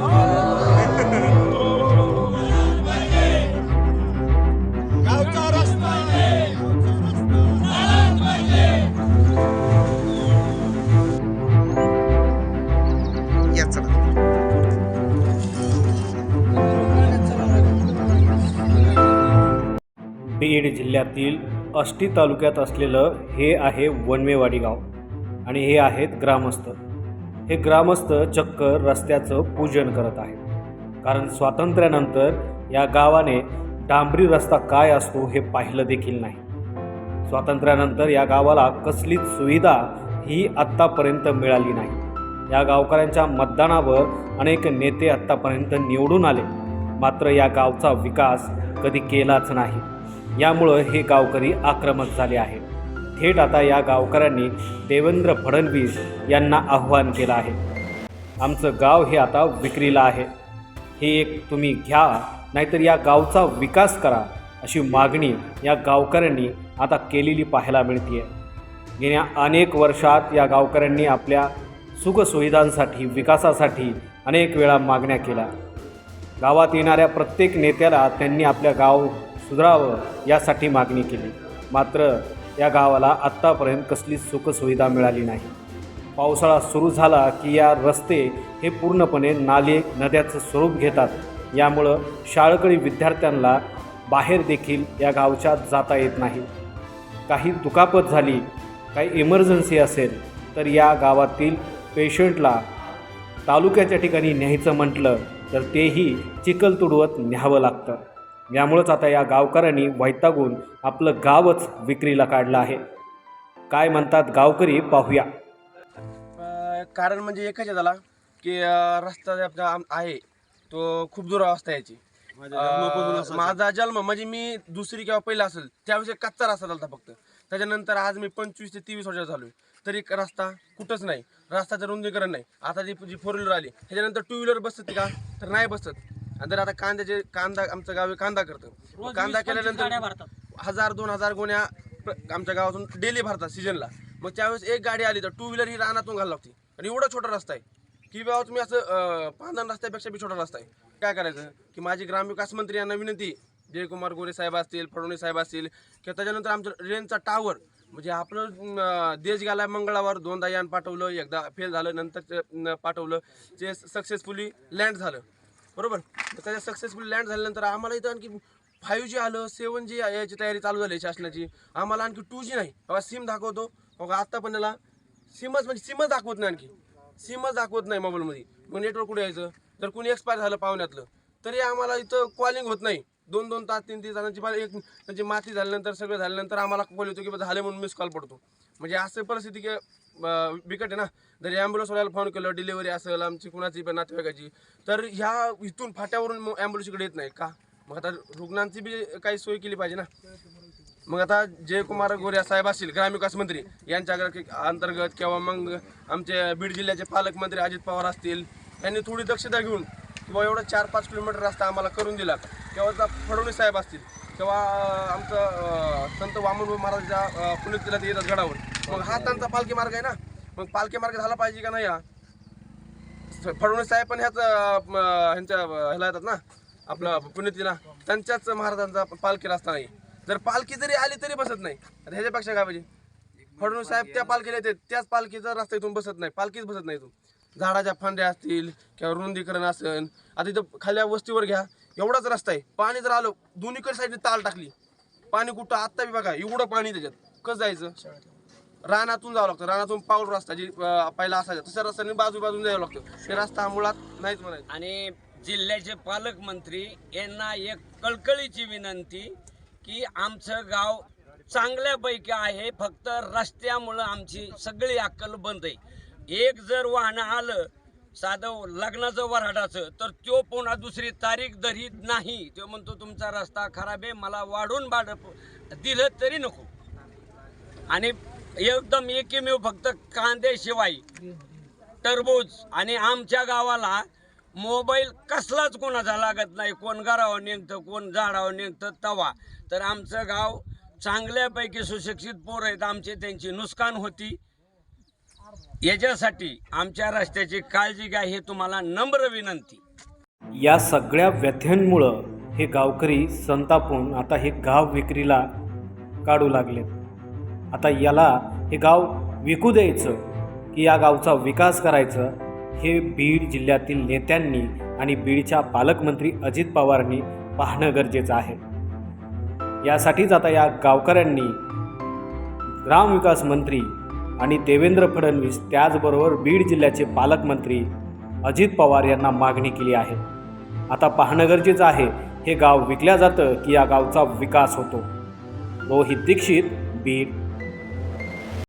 बीड जिल्ह्यातील अष्टी तालुक्यात असलेलं हे आहे वनवेवाडी गाव आणि हे आहेत ग्रामस्थ. हे ग्रामस्थ चक्क रस्त्याचं पूजन करत आहेत. कारण स्वातंत्र्यानंतर या गावाने डांबरी रस्ता काय असतो हे पाहिलं देखील नाही. स्वातंत्र्यानंतर या गावाला कसलीच सुविधा ही आत्तापर्यंत मिळाली नाही. या गावकऱ्यांच्या मतदानावर अनेक नेते आत्तापर्यंत निवडून आले. मात्र या गावचा विकास कधी केलाच नाही. यामुळं हे गावकरी आक्रमक झाले आहेत. थेट आता या गावकऱ्यांनी देवेंद्र फडणवीस यांना आव्हान केलं आहे. आमचं गाव हे आता विक्रीला आहे. हे एक तुम्ही घ्या नाहीतर या गावचा विकास करा अशी मागणी या गावकऱ्यांनी आता केलेली पाहायला मिळते गेल्या अनेक वर्षात या गावकऱ्यांनी आपल्या सुखसुविधांसाठी विकासासाठी अनेक वेळा मागण्या केल्या. गावात येणाऱ्या प्रत्येक नेत्याला त्यांनी आपल्या गाव सुधारावं यासाठी मागणी केली. मात्र या गावाला आत्तापर्यंत कसलीच सुखसुविधा मिळाली नाही. पावसाळा सुरू झाला की या रस्ते हे पूर्णपणे नाले नद्याचं स्वरूप घेतात. यामुळं शाळकरी विद्यार्थ्यांना बाहेर देखील या गावच्या जाता येत नाही. काही दुखापत झाली काही इमर्जन्सी असेल तर या गावातील पेशंटला तालुक्याच्या ठिकाणी न्यायचं म्हटलं तर तेही चिखल तुडवत न्यावं लागतं. यामुळंच आता या गावकऱ्यांनी वैतागून आपलं गावच विक्रीला काढलं आहे. काय म्हणतात गावकरी? पाहूया. कारण म्हणजे एकच आहे त्याला की अ, रस्ता जे आपला आम- आहे तो खूप दुरावस्था याची. अ, माझा जन्म म्हणजे मी दुसरी किंवा पहिला असेल त्यावेळेस एक कच्चा रस्ता झाला फक्त. त्याच्यानंतर आज मी पंचवीस ते तेवीस वर्षाचा झालोय. तरी एक रस्ता कुठंच नाही. रस्त्याचं रुंदीकरण नाही. आता जी जी फोर व्हीलर आली त्याच्यानंतर टू व्हीलर बसत का? तर नाही बसत. आणि जर आता कांद्याचे कांदा आमचं गाव कांदा करतं. कांदा केल्यानंतर हजार दोन हजार गोण्या प्र- आमच्या गावातून डेली भरतात सीजनला. मग त्यावेळेस एक गाडी आली तर टू व्हीलर ही रानातून घालावी लागते. आणि एवढा छोटा रस्ता आहे. की बाबा तुम्ही असं पांधन रस्त्यापेक्षा बी छोटा रस्ता आहे. काय करायचं? की माझी ग्रामविकास मंत्री यांना विनंती जयकुमार गोरे साहेब असतील फडणवीस साहेब असतील किंवा त्याच्यानंतर आमचं रेंजचा टावर म्हणजे आपलं देश गेला मंगळावर दोनदा यान पाठवलं एकदा फेल झालं नंतर पाठवलं. ते सक्सेसफुली लँड झालं. बरोबर? त्याच्या सक्सेसफुल लँड झाल्यानंतर आम्हाला इथं आणखी फाईव्ह जी आलं सेवन जी याची तयारी चालू झाली शासनाची. आम्हाला आणखी टू जी नाही. बाबा सिम दाखवतो. बघा आत्ता पण त्याला सिमच म्हणजे सिमच दाखवत नाही आणखी. सिमच दाखवत नाही मोबाईलमध्ये मग नेटवर्क कुठे यायचं? जर कुणी एक्सपायर झालं पाहुण्यातलं तरी आम्हाला इथं कॉलिंग होत नाही. दोन दोन तास तीन तीन तासांची बार एक म्हणजे माती झाल्यानंतर सगळं झाल्यानंतर आम्हाला कॉल येतो की झाले म्हणून मिस कॉल पडतो. म्हणजे असं परिस्थिती की बिकट आहे ना. जरी ॲम्ब्युलन्सवाल्याला फोन केलं डिलिव्हरी असेल आमची कुणाची पण नातेवाईकाची तर ह्या इथून फाट्यावरून ॲम्ब्युलन्स इकडे येत नाही. का? मग आता रुग्णांची बी काही सोय केली पाहिजे ना. मग आता जयकुमार गोऱ्या साहेब असतील ग्रामविकास मंत्री यांच्या अंतर्गत किंवा मग आमचे बीड जिल्ह्याचे पालकमंत्री अजित पवार असतील यांनी थोडी दक्षता घेऊन किंवा एवढं चार पाच किलोमीटर रस्ता आम्हाला करून दिला किंवा आता फडणवीस साहेब असतील किंवा आमचं संत वामन महाराजांच्या अं, तिला ते येतात गडावर. मग हा त्यांचा पालखी मार्ग आहे ना? मग पालखी मार्ग झाला पाहिजे का नाही हा? फडणवीस साहेब पण ह्याच ह्यांच्या ह्याला येतात ना? आपलं पुण्यतीला त्यांच्याच महाराजांचा पालखी रस्ता नाही. जर पालखी जरी आली तरी बसत नाही. आता ह्याच्यापेक्षा काय पाहिजे? फडणवीस साहेब त्या पालखीला येते त्याच पालखीचा रस्ता इथून बसत नाही. पालखीच बसत नाही इथून. झाडाच्या फांद्या असतील किंवा रुंदीकरण असेल आता इथं खाल्या वस्तीवर घ्या. एवढाच रस्ता आहे. पाणी जर आलं दोन्हीकडे साईडने ताल टाकली. पाणी कुठं? आत्ता बी बघा एवढं पाणी त्याच्यात. कसं जायचं? रानातून जावं लागतं. रानातून पाऊल रस्ता जे पहिला असायचा तसं रस्त्याने बाजू बाजून जावं लागतं. ते रस्ता मुळात नाहीच म्हणायचं. आणि जिल्ह्याचे पालकमंत्री यांना एक कळकळीची विनंती की आमचं गाव चांगल्यापैकी आहे फक्त रस्त्यामुळं आमची सगळी अक्कल बंद आहे. एक जर वाहनं आलं साधं लग्नाचं वराडाचं तर तो पुन्हा दुसरी तारीख धरीत नाही. तो म्हणतो तुमचा रस्ता खराब आहे मला वाढून भाडं दिलं तरी नको. आणि एकदम एकमेव फक्त कांद्याशिवाय टरबूज आणि आमच्या गावाला मोबाईल कसलाच कोणाचा लागत नाही. कोण घरावर निघतं कोण झाडावर निघतं तवा. तर आमचं गाव चांगल्यापैकी सुशिक्षित पोर आहेत. आमचे त्यांची नुकसान होती. याच्यासाठी आमच्या रस्त्याची काळजी घ्या हे तुम्हाला नम्र विनंती. या सगळ्या व्यथ्यांमुळं हे गावकरी संतापून आता हे गाव विक्रीला काढू लागलेत. आता याला हे गाव विकू द्यायचं की या गावचा विकास करायचं हे बीड जिल्ह्यातील नेत्यांनी आणि बीडच्या पालकमंत्री अजित पवारांनी पाहणं गरजेचं आहे. यासाठीच आता या गावकऱ्यांनी ग्रामविकास मंत्री आणि देवेंद्र फडणवीस त्याचबरोबर बीड जिल्ह्याचे पालकमंत्री अजित पवार यांना मागणी केली आहे. आता पाहणं गरजेचं आहे हे गाव विकल्या जातं की या गावचा विकास होतो? रोहित दीक्षित बीड.